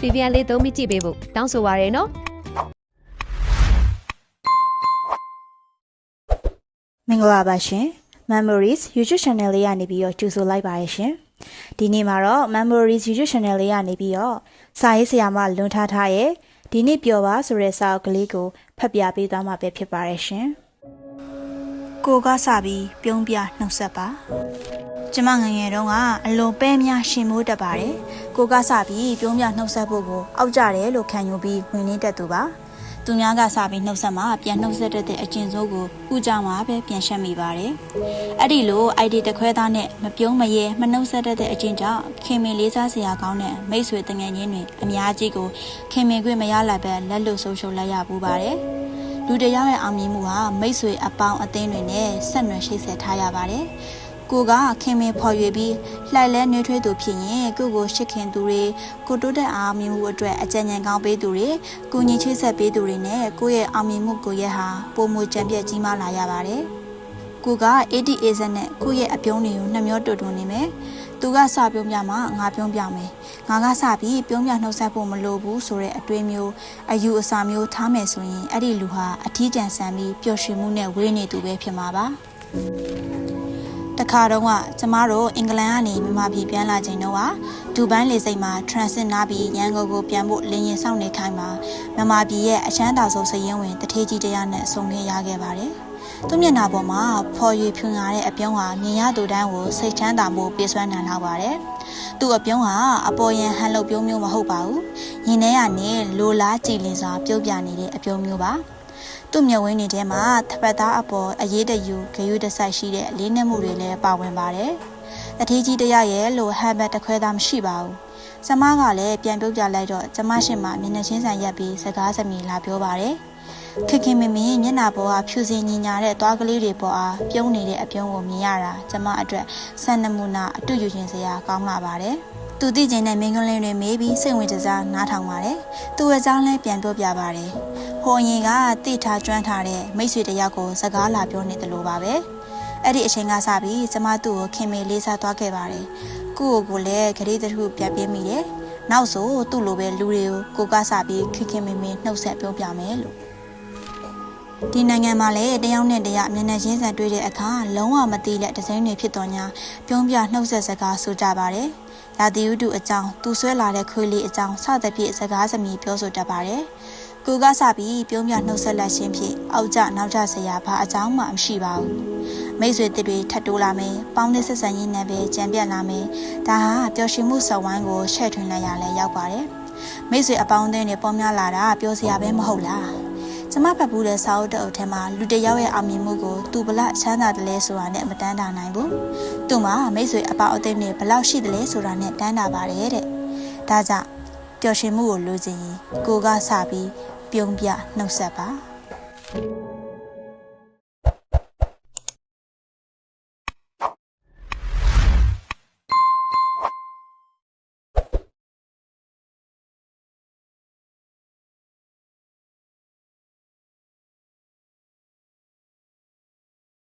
ပြန်ပြန်လေးသုံးပြီးကြည့်ပေးဖို့တောင်းဆိုပါရယ်နော်မင်္ဂလာပါရှင် Memories YouTube Channel လေးကနေပြီးတော့ကြိုဆိုလိုက်ပါရရှင်ဒီနေ့မှာတော့ Memories YouTube Channel လေးကနေပြီးတော့စာရေးဆရာမလွန်ထားထားရဲ့ဒီနေ့ပျော်ပါဆိုတဲ့စာအုပ်ကလေးကိုဖတ်ပြပေးသွားမှာပဲဖြစ်ပါရရှင် ကိုကစပြီးပြုံးပြနှုတ်ဆက်ပါကျမငယ်ငယ်တုန်းကအလွန်ပဲများရှင်မိုးတတ်ပါတယ်ကိုကစပြီးပြုံးပြနှုတ်ဆက်ဖို့ကိုအောက်ကြတယ်လို့ခံယူပြီးဝင်နေတတ်သူပါသူများကစာပြီးနှုတ်ဆက်မှပြန်နှုတ်ဆက်တတ်တဲ့အကျင့်စိုးကိုဥကြမှာပဲပြန်ရှက်မိပါတယ်။အဲ့ဒီလို ID တခွဲသားနဲ့မပြုံးမရဲမနှုတ်ဆက်တတ်တဲ့အကျင့်ကြောင့်ခင်မင်လေးစားစရာကောင်းတဲ့မိတ်ဆွေတငယ်ချင်းတွေအများကြီးကိုခင်မင်ခွင့်မရလာပဲလက်လွတ်ဆုံးရှုံးလိုက်ရပူပါတယ်။ လူတစ်ယောက်ရဲ့အောင်မြင်မှုဟာမိတ်ဆွေအပေါင်းအသင်းတွေနဲ့ဆက်နွယ်ရှိဆက်ထားရပါတယ်။ကိုကခင်မင်ဖော်ရွေပြီးလှိုက်လဲနှွေးထွေးသူဖြစ်ရင်ကိုကိုရှစ်ခင်သူတွေကိုတိုးတက်အောင်မြင်မှုအတွက်အကြံဉာဏ်ကောင်းပေးသူတွေကိုညီချိတ်ဆက်ပေးသူတွေနဲ့ကိုရဲ့အောင်မြင်မှုကိုရဲ့ဟာပုံမူကြံပြက်ကြီးမားလာရပါတယ်။ကိုက ADAZ နဲ့ကိုရဲ့အပြုံးတွေကိုနှမျောတူတူနေမယ်။သူကစပြုံးပြမှာငါပြုံးပြမယ်။ ငါကစပြီးပြုံးပြနှုတ်ဆက်ဖို့မလိုဘူးဆိုတဲ့အတွေးမျိုးအယူအဆမျိုးထားမယ်ဆိုရင်အဲ့ဒီလူဟာအထီးကျန်ဆန်ပြီးပျော်ရွှင်မှုနဲ့ဝေးနေသူပဲဖြစ်မှာပါ။တခါတော့ကကျမတို့အင်္ဂလန်ကနေမြန်မာပြည်ပြန်လာချိန်တော့ကဒူဘိုင်းလေစိတ်မှာ transit နားပြီးရန်ကုန်ကိုပြန်ဖို့လင်းရင်ဆောင်နေခိုင်းမှာမြန်မာပြည်ရဲ့အချမ်းသာဆုံးစရင်ဝင်တထေးကြီးတရားနဲ့ဆုံခဲ့ရခဲ့ပါတယ်။ သူ့မျက်နှာပေါ်မှာဖော်ရွေဖြူငါတဲ့အပြုံးဟာမြင်ရသူတိုင်းကိုစိတ်ချမ်းသာမှုပြေးစွမ်းနိုင်လောက်ပါတယ်။သူ့အပြုံးဟာအပေါ်ယံဟန်လုတ်ပြုံးမျိုးမဟုတ်ပါဘူး။ရင်ထဲကနေလိုလားကြည်လင်စွာပြုတ်ပြနေတဲ့အပြုံးမျိုးပါ။သူ့မျက်ဝန်းတွေထဲမှာသပတ်သားအပေါ်အရေးတယူဂရွတဆိုင်ရှိတဲ့လေးနှက်မှုတွေလည်းပါဝင်ပါတယ်။တတိကြီးတရရဲ့လို့ဟန်ဘတ်တစ်ခွဲသားမရှိပါဘူး။ကျမကလည်းပြန်ပြုတ်ပြလိုက်တော့ကျမရှင်မမျက်နှာချင်းဆိုင်ရက်ပြီးစကားစမြည်လာပြောပါတယ်။ ခင်ခင်မင်မင်မျက်နှာပေါ်ကဖြူစင်ညီညာတဲ့သွားကလေးတွေပေါ်အားပြုံးနေတဲ့အပြုံးကိုမြင်ရတာကျမအတွက်ဆန်နမူနာအတူယူခြင်းစရာကောင်းလာပါတယ်။သူသိကျင်တဲ့မင်းကလေးတွေမေးပြီးစိတ်ဝင်စားနားထောင်ပါတယ်။သူ့ရဲ့အကြောင်းလည်းပြန်ပြောပြပါတယ်။ဟိုရင်ကတိထားကျွမ်းထားတဲ့မိတ်ဆွေတယောက်ကိုစကားလာပြောနေတယ်လို့ပါပဲ။အဲ့ဒီအချိန်ကစပြီးကျမသူ့ကိုခင်မေလေးစားသွားခဲ့ပါတယ်။ကိုယ့်ကိုယ်ကိုလည်းဂရိတထုပြန်ပြမိတယ်။နောက်ဆိုသူ့လိုပဲလူတွေကိုကိုကစပြီးခင်ခင်မင်မင်နှုတ်ဆက်ပြောပြမယ်လို့ ဒီနိုင်ငံမှာလည်းတယောက်နဲ့တယောက်မျက်နှာချင်းဆိုင်တွေ့တဲ့အခါလုံးဝမသိတဲ့ဒဇိန်းတွေဖြစ်တော်ညာပြုံးပြနှုတ်ဆက်စကားဆိုကြပါတယ်။ရာသီဥတုအကြောင်းသူဆွဲလာတဲ့ခွေးလေးအကြောင်းစသဖြင့်စကားစမြည်ပြောဆိုတတ်ပါတယ်။ကိုကစပြီးပြုံးပြနှုတ်ဆက်လက်ခြင်းဖြင့်အောက်ကျနောက်ကျဆရာဘာအကြောင်းမှမရှိပါဘူး။မိတ်ဆွေတစ်တွေထပ်တိုးလာမယ်။ပေါင်းသစ်ဆက်ဆံရေးနဲ့ပဲကြံပြတ်လာမယ်။ဒါဟာပျော်ရွှင်မှုစဝိုင်းကိုရှဲ့ထွင်လိုက်ရလဲရောက်ပါတယ်။မိတ်ဆွေအပေါင်းအသင်းတွေပေါများလာတာပြောစရာပဲမဟုတ်လား။ ကျမဖတ်ဘူးတဲ့စာအုပ်တအုပ်ထဲမှာလူတစ်ယောက်ရဲ့အောင်မြင်မှုကိုသူဘလောက်ချမ်းသာတယ်လဲဆိုတာနဲ့မတန်းတာနိုင်ဘူး။သူ့မှာမိတ်ဆွေအပေါင်းအသင်းတွေဘလောက်ရှိတယ်လဲဆိုတာနဲ့တန်းတာပါတယ်တဲ့။ဒါကြောင့်ပျော်ရွှင်မှုကိုလိုချင်ရင်ကိုကစပြီးပြုံးပြနှုတ်ဆက်ပါ။